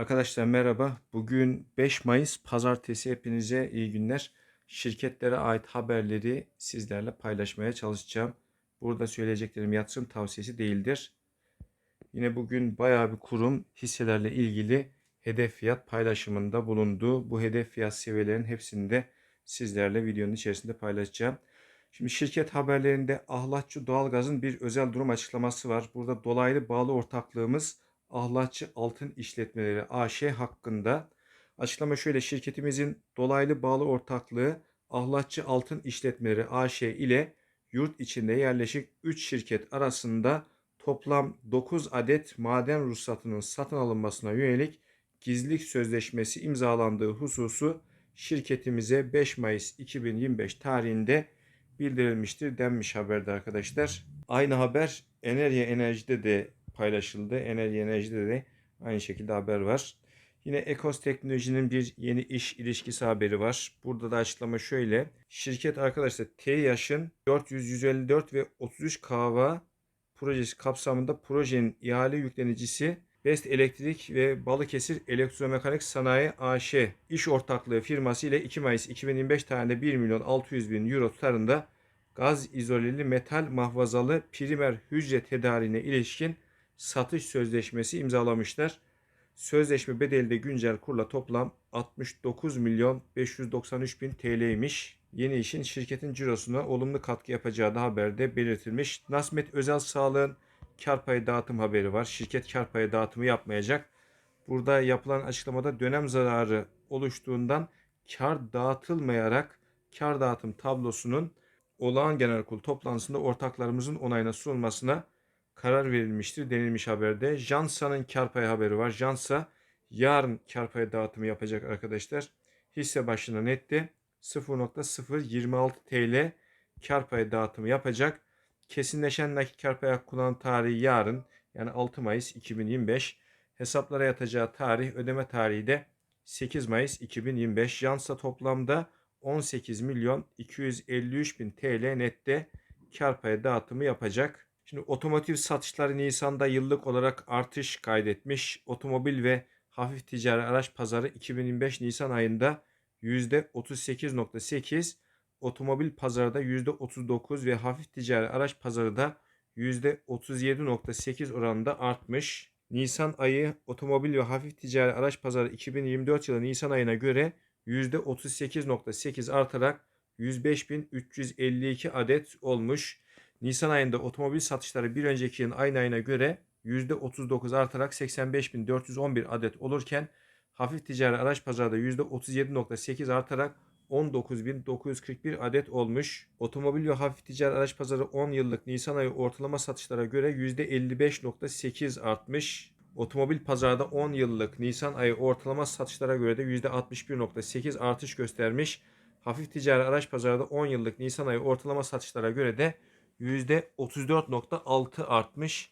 Arkadaşlar merhaba. Bugün 5 Mayıs Pazartesi. Hepinize iyi günler. Şirketlere ait haberleri sizlerle paylaşmaya çalışacağım. Burada söyleyeceklerim yatırım tavsiyesi değildir. Yine bugün bayağı bir kurum hisselerle ilgili hedef fiyat paylaşımında bulundu. Bu hedef fiyat seviyelerin hepsini de sizlerle videonun içerisinde paylaşacağım. Şimdi şirket haberlerinde Ahlatçı Doğalgaz'ın bir özel durum açıklaması var. Burada dolaylı bağlı ortaklığımız Ahlatçı Altın İşletmeleri AŞ hakkında. Açıklama şöyle şirketimizin dolaylı bağlı ortaklığı Ahlatçı Altın İşletmeleri AŞ ile yurt içinde yerleşik 3 şirket arasında toplam 9 adet maden ruhsatının satın alınmasına yönelik gizlilik sözleşmesi imzalandığı hususu şirketimize 5 Mayıs 2025 tarihinde bildirilmiştir denmiş haberde arkadaşlar. Aynı haber Enerji Enerji'de de paylaşıldı. Enerji Enerji'de de aynı şekilde haber var. Yine Ekos Teknoloji'nin bir yeni iş ilişkisi haberi var. Burada da açıklama şöyle. Şirket arkadaşlar T yaşın 400, 154 ve 33 kahva projesi kapsamında projenin ihale yüklenicisi Best Elektrik ve Balıkesir Elektromekanik Sanayi AŞ iş ortaklığı firması ile 2 Mayıs 2025 tarihinde 1 milyon 600 bin euro tutarında gaz izoleli metal mahvazalı primer hücre tedariğine ilişkin satış sözleşmesi imzalamışlar. Sözleşme bedeli de güncel kurla toplam 69 milyon 593 bin TL'ymiş. Yeni işin şirketin cirosuna olumlu katkı yapacağı da haberde belirtilmiş. Nasmet Özel Sağlığın kar payı dağıtım haberi var. Şirket kar payı dağıtımı yapmayacak. Burada yapılan açıklamada dönem zararı oluştuğundan kar dağıtılmayarak kar dağıtım tablosunun olağan genel kurul toplantısında ortaklarımızın onayına sunulmasına karar verilmiştir denilmiş haberde. Jansa'nın kar payı haberi var. Jansa yarın kar payı dağıtımı yapacak arkadaşlar. Hisse başına nette 0.026 TL kar payı dağıtımı yapacak. Kesinleşen nakit kar payı kullanım tarihi yarın yani 6 Mayıs 2025. Hesaplara yatacağı tarih ödeme tarihi de 8 Mayıs 2025. Jansa toplamda 18 milyon 253 bin TL nette kar payı dağıtımı yapacak. Şimdi otomotiv satışları Nisan'da yıllık olarak artış kaydetmiş. Otomobil ve hafif ticari araç pazarı 2025 Nisan ayında %38.8, otomobil pazarı da %39 ve hafif ticari araç pazarı da %37.8 oranında artmış. Nisan ayı otomobil ve hafif ticari araç pazarı 2024 yılı Nisan ayına göre %38.8 artarak 105.352 adet olmuş. Nisan ayında otomobil satışları bir önceki yılın aynı ayına göre %39 artarak 85.411 adet olurken hafif ticari araç pazarda %37.8 artarak 19.941 adet olmuş. Otomobil ve hafif ticari araç pazarı 10 yıllık Nisan ayı ortalama satışlara göre %55.8 artmış. Otomobil pazarda 10 yıllık Nisan ayı ortalama satışlara göre de %61.8 artış göstermiş. Hafif ticari araç pazarda 10 yıllık Nisan ayı ortalama satışlara göre de %34.6 artmış.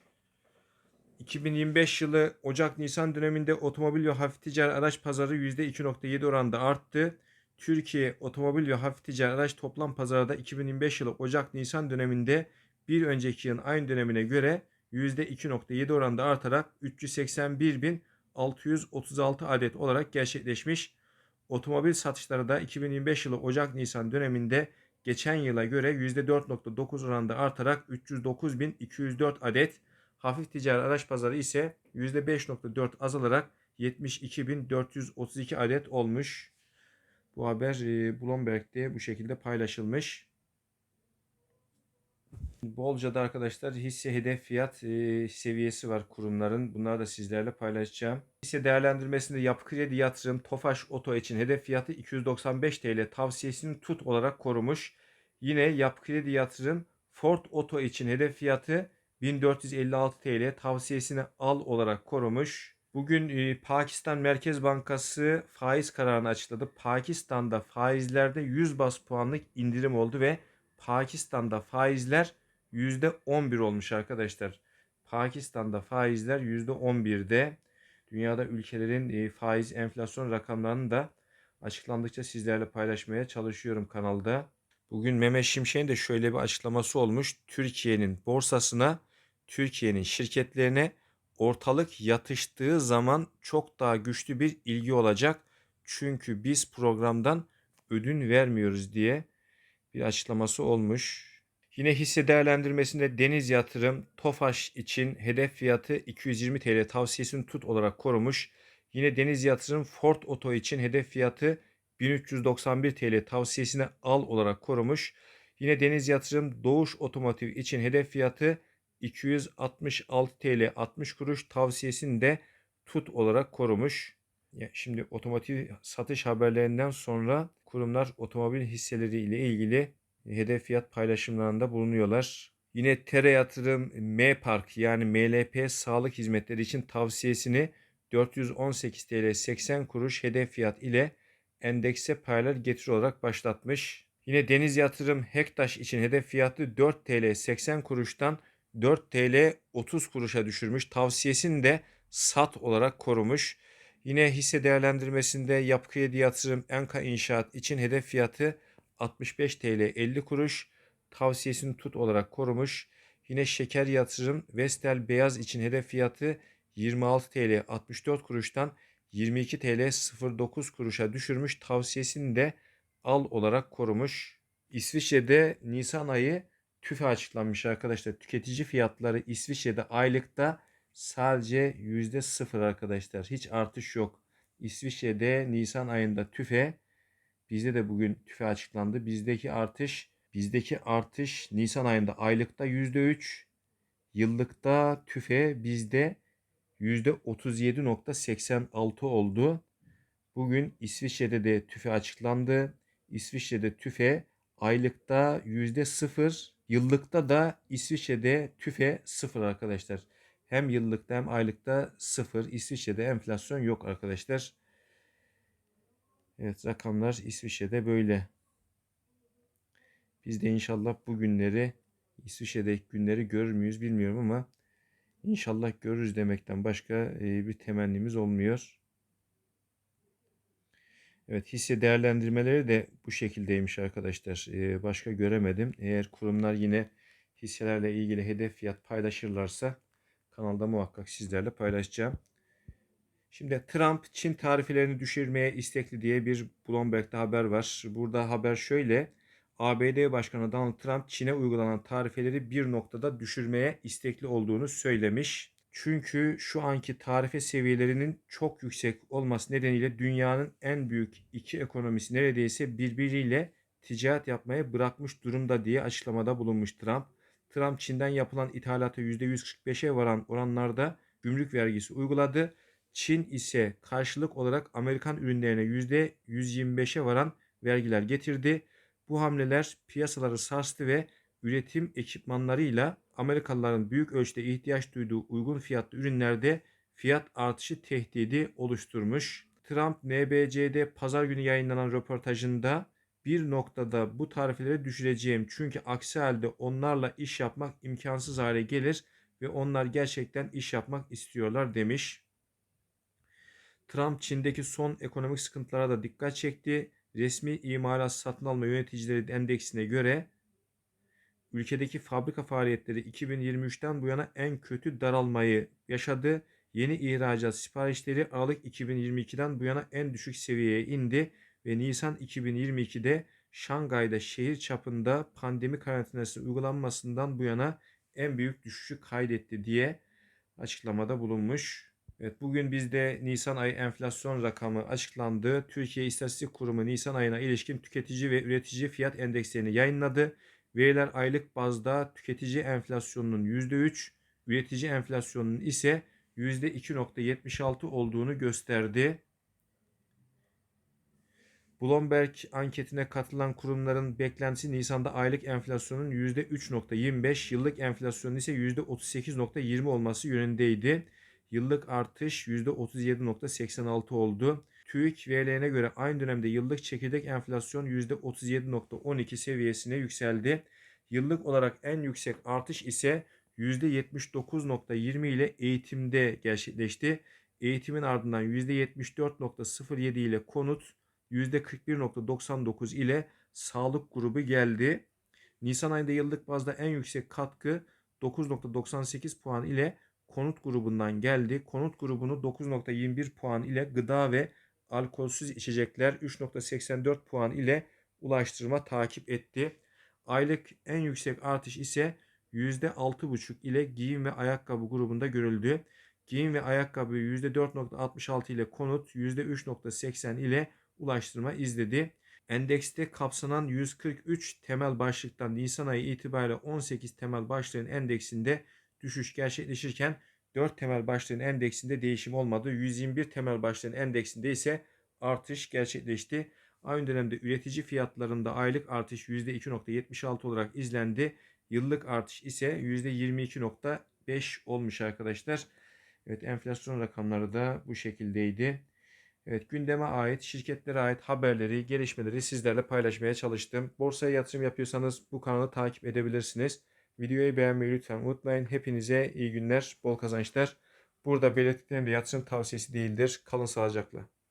2025 yılı Ocak-Nisan döneminde otomobil ve hafif ticari araç pazarı %2.7 oranda arttı. Türkiye otomobil ve hafif ticari araç toplam pazarda 2025 yılı Ocak-Nisan döneminde bir önceki yılın aynı dönemine göre %2.7 oranda artarak 381.636 adet olarak gerçekleşmiş. Otomobil satışları da 2025 yılı Ocak-Nisan döneminde geçen yıla göre %4.9 oranında artarak 309.204 adet, hafif ticari araç pazarı ise %5.4 azalarak 72.432 adet olmuş. Bu haber Bloomberg'de bu şekilde paylaşılmış. Bolca'da arkadaşlar hisse hedef fiyat e, seviyesi var kurumların. Bunları da sizlerle paylaşacağım. Hisse değerlendirmesinde Yapı Kredi Yatırım Tofaş Oto için hedef fiyatı 295 TL tavsiyesini tut olarak korumuş. Yine Yapı Kredi Yatırım Ford Oto için hedef fiyatı 1456 TL tavsiyesini al olarak korumuş. Bugün e, Pakistan Merkez Bankası faiz kararını açıkladı. Pakistan'da faizlerde 100 bas puanlık indirim oldu ve Pakistan'da faizler %11 olmuş arkadaşlar. Pakistan'da faizler %11'de. Dünyada ülkelerin e, faiz enflasyon rakamlarını da açıklandıkça sizlerle paylaşmaya çalışıyorum kanalda. Bugün Mehmet Şimşek'in de şöyle bir açıklaması olmuş. Türkiye'nin borsasına, Türkiye'nin şirketlerine ortalık yatıştığı zaman çok daha güçlü bir ilgi olacak. Çünkü biz programdan ödün vermiyoruz diye bir açıklaması olmuş. Yine hisse değerlendirmesinde Deniz Yatırım TOFAŞ için hedef fiyatı 220 TL tavsiyesini tut olarak korumuş. Yine Deniz Yatırım Ford Oto için hedef fiyatı 1391 TL tavsiyesine al olarak korumuş. Yine Deniz Yatırım Doğuş Otomotiv için hedef fiyatı 266 TL 60 kuruş tavsiyesini de tut olarak korumuş. Şimdi otomotiv satış haberlerinden sonra kurumlar otomobil hisseleri ile ilgili hedef fiyat paylaşımlarında bulunuyorlar. Yine Tere Yatırım M Park yani MLP sağlık hizmetleri için tavsiyesini 418 TL 80 kuruş hedef fiyat ile endekse paralel getiri olarak başlatmış. Yine Deniz Yatırım Hektaş için hedef fiyatı 4 TL 80 kuruştan 4 TL 30 kuruşa düşürmüş. Tavsiyesini de sat olarak korumuş. Yine hisse değerlendirmesinde Yapı Kredi Yatırım Enka İnşaat için hedef fiyatı 65 TL 50 kuruş. Tavsiyesini tut olarak korumuş. Yine Şeker Yatırım Vestel Beyaz için hedef fiyatı 26 TL 64 kuruştan 22 TL 09 kuruşa düşürmüş. Tavsiyesini de al olarak korumuş. İsviçre'de Nisan ayı tüfe açıklanmış arkadaşlar. Tüketici fiyatları İsviçre'de aylıkta sadece yüzde sıfır arkadaşlar. Hiç artış yok. İsviçre'de Nisan ayında tüfe bizde de bugün tüfe açıklandı. Bizdeki artış bizdeki artış Nisan ayında aylıkta yüzde üç yıllıkta tüfe bizde yüzde 37.86 oldu. Bugün İsviçre'de de tüfe açıklandı. İsviçre'de tüfe aylıkta yüzde sıfır, yıllıkta da İsviçre'de tüfe sıfır arkadaşlar. Hem yıllıkta hem aylıkta sıfır. İsviçre'de enflasyon yok arkadaşlar. Evet rakamlar İsviçre'de böyle. Biz de inşallah bu günleri İsviçre'deki günleri görür müyüz bilmiyorum ama inşallah görürüz demekten başka bir temennimiz olmuyor. Evet hisse değerlendirmeleri de bu şekildeymiş arkadaşlar. Ee, başka göremedim. Eğer kurumlar yine hisselerle ilgili hedef fiyat paylaşırlarsa kanalda muhakkak sizlerle paylaşacağım. Şimdi Trump Çin tarifelerini düşürmeye istekli diye bir Bloomberg'de haber var. Burada haber şöyle. ABD Başkanı Donald Trump Çin'e uygulanan tarifeleri bir noktada düşürmeye istekli olduğunu söylemiş. Çünkü şu anki tarife seviyelerinin çok yüksek olması nedeniyle dünyanın en büyük iki ekonomisi neredeyse birbiriyle ticaret yapmaya bırakmış durumda diye açıklamada bulunmuş Trump. Trump Çin'den yapılan ithalata %145'e varan oranlarda gümrük vergisi uyguladı. Çin ise karşılık olarak Amerikan ürünlerine %125'e varan vergiler getirdi. Bu hamleler piyasaları sarstı ve üretim ekipmanlarıyla Amerikalıların büyük ölçüde ihtiyaç duyduğu uygun fiyatlı ürünlerde fiyat artışı tehdidi oluşturmuş. Trump NBC'de pazar günü yayınlanan röportajında bir noktada bu tarifeleri düşüreceğim çünkü aksi halde onlarla iş yapmak imkansız hale gelir ve onlar gerçekten iş yapmak istiyorlar demiş. Trump Çin'deki son ekonomik sıkıntılara da dikkat çekti. Resmi imalat satın alma yöneticileri endeksine göre ülkedeki fabrika faaliyetleri 2023'ten bu yana en kötü daralmayı yaşadı. Yeni ihracat siparişleri Aralık 2022'den bu yana en düşük seviyeye indi ve Nisan 2022'de Şangay'da şehir çapında pandemi karantinası uygulanmasından bu yana en büyük düşüşü kaydetti diye açıklamada bulunmuş. Evet bugün bizde Nisan ayı enflasyon rakamı açıklandı. Türkiye İstatistik Kurumu Nisan ayına ilişkin tüketici ve üretici fiyat endekslerini yayınladı. Veriler aylık bazda tüketici enflasyonunun %3, üretici enflasyonunun ise %2.76 olduğunu gösterdi. Bloomberg anketine katılan kurumların beklentisi Nisan'da aylık enflasyonun %3.25, yıllık enflasyonun ise %38.20 olması yönündeydi. Yıllık artış %37.86 oldu. TÜİK verilerine göre aynı dönemde yıllık çekirdek enflasyon %37.12 seviyesine yükseldi. Yıllık olarak en yüksek artış ise %79.20 ile eğitimde gerçekleşti. Eğitimin ardından %74.07 ile konut, %41.99 ile sağlık grubu geldi. Nisan ayında yıllık bazda en yüksek katkı 9.98 puan ile konut grubundan geldi. Konut grubunu 9.21 puan ile gıda ve alkolsüz içecekler 3.84 puan ile ulaştırma takip etti. Aylık en yüksek artış ise %6,5 ile giyim ve ayakkabı grubunda görüldü. Giyim ve ayakkabı %4.66 ile konut %3.80 ile ulaştırma izledi. Endekste kapsanan 143 temel başlıktan Nisan ayı itibariyle 18 temel başlığın endeksinde düşüş gerçekleşirken 4 temel başlığın endeksinde değişim olmadı. 121 temel başlığın endeksinde ise artış gerçekleşti. Aynı dönemde üretici fiyatlarında aylık artış %2.76 olarak izlendi. Yıllık artış ise %22.5 olmuş arkadaşlar. Evet enflasyon rakamları da bu şekildeydi. Evet gündeme ait, şirketlere ait haberleri, gelişmeleri sizlerle paylaşmaya çalıştım. Borsaya yatırım yapıyorsanız bu kanalı takip edebilirsiniz. Videoyu beğenmeyi lütfen unutmayın. Hepinize iyi günler, bol kazançlar. Burada belirttiklerim de yatırım tavsiyesi değildir. Kalın sağlıcakla.